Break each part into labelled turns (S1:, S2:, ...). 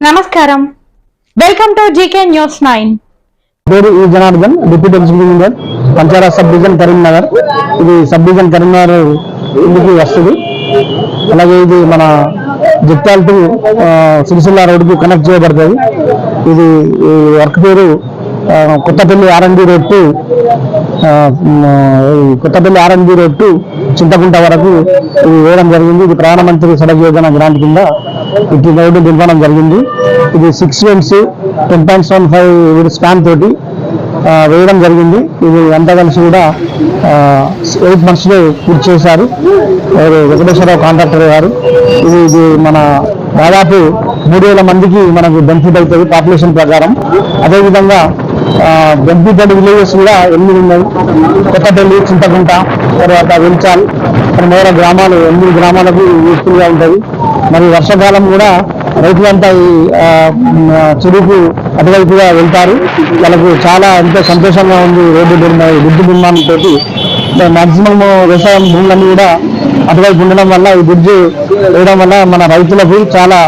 S1: నమస్కారం. Welcome to GK news nine
S2: పేరు ఈ Janardhan deputy executive engineer Panchara sub division Karimnagar ఇది sub division Karimnagar ఇంటికి వస్తుంది. అలాగే ఇది మన జగిత్యాల టు ఆ, సిరిసిల్ల రోడ్డుకు కనెక్ట్ చేయబడుతుంది. ఇది వర్క్ పేరు కొత్తపల్లి ఆర్ఎండ్బి రోడ్ టు కొత్తపల్లి ఆర్ఎండ్బి రోడ్ టు చింతకుంట వరకు ఇది వేయడం జరిగింది. ఇది ప్రధానమంత్రి సడక్ యోజన గ్రాంట్ కింద ఇటు రోడ్డు దింపడం జరిగింది. ఇది six lanes ten point seven five span తోటి వేయడం జరిగింది. ఇది అంతా కలిసి కూడా ఎయిట్ మంత్స్లో పూర్తి చేశారు. వెంకటేశ్వరరావు కాంట్రాక్టర్ గారు. ఇది ఇది మన దాదాపు మూడు వేల మందికి మనకు బెనిఫిట్ అవుతుంది పాపులేషన్ ప్రకారం. అదేవిధంగా బెనిఫిట్ విలేజెస్ కూడా ఎనిమిది ఉన్నాయి. కొత్తపల్లి చింతకుంట తర్వాత వెంచాల్ మొదల గ్రామాలు ఎనిమిది గ్రామాలకు యూస్ఫుల్గా ఉంటుంది మరి వర్షాకాలం కూడా రైతులంతా ఈ ఆ, చెరువుకు అటువైపుగా వెళ్తారు. వాళ్ళకు చాలా ఎంతో సంతోషంగా ఉంది రోడ్డు నిర్మాణం బ్రిడ్జ్ నిర్మాణం మాక్సిమం వ్యవసాయం భూములన్నీ కూడా అటువైపు ఉండడం వల్ల ఈ బ్రిడ్జ్ వేయడం వల్ల మన రైతులకు చాలా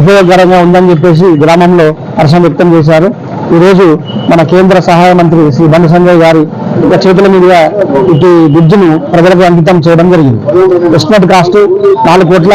S2: ఉపయోగకరంగా ఉందని చెప్పేసి గ్రామంలో హర్షం వ్యక్తం చేశారు. ఈరోజు మన కేంద్ర సహాయ మంత్రి శ్రీ బండి సంజయ్ గారి చేతుల మీదుగా ఇటు బ్రిడ్జ్ను ప్రజలకు అంకితం చేయడం జరిగింది. ఎస్టిమేట్ కాస్ట్ నాలుగు కోట్ల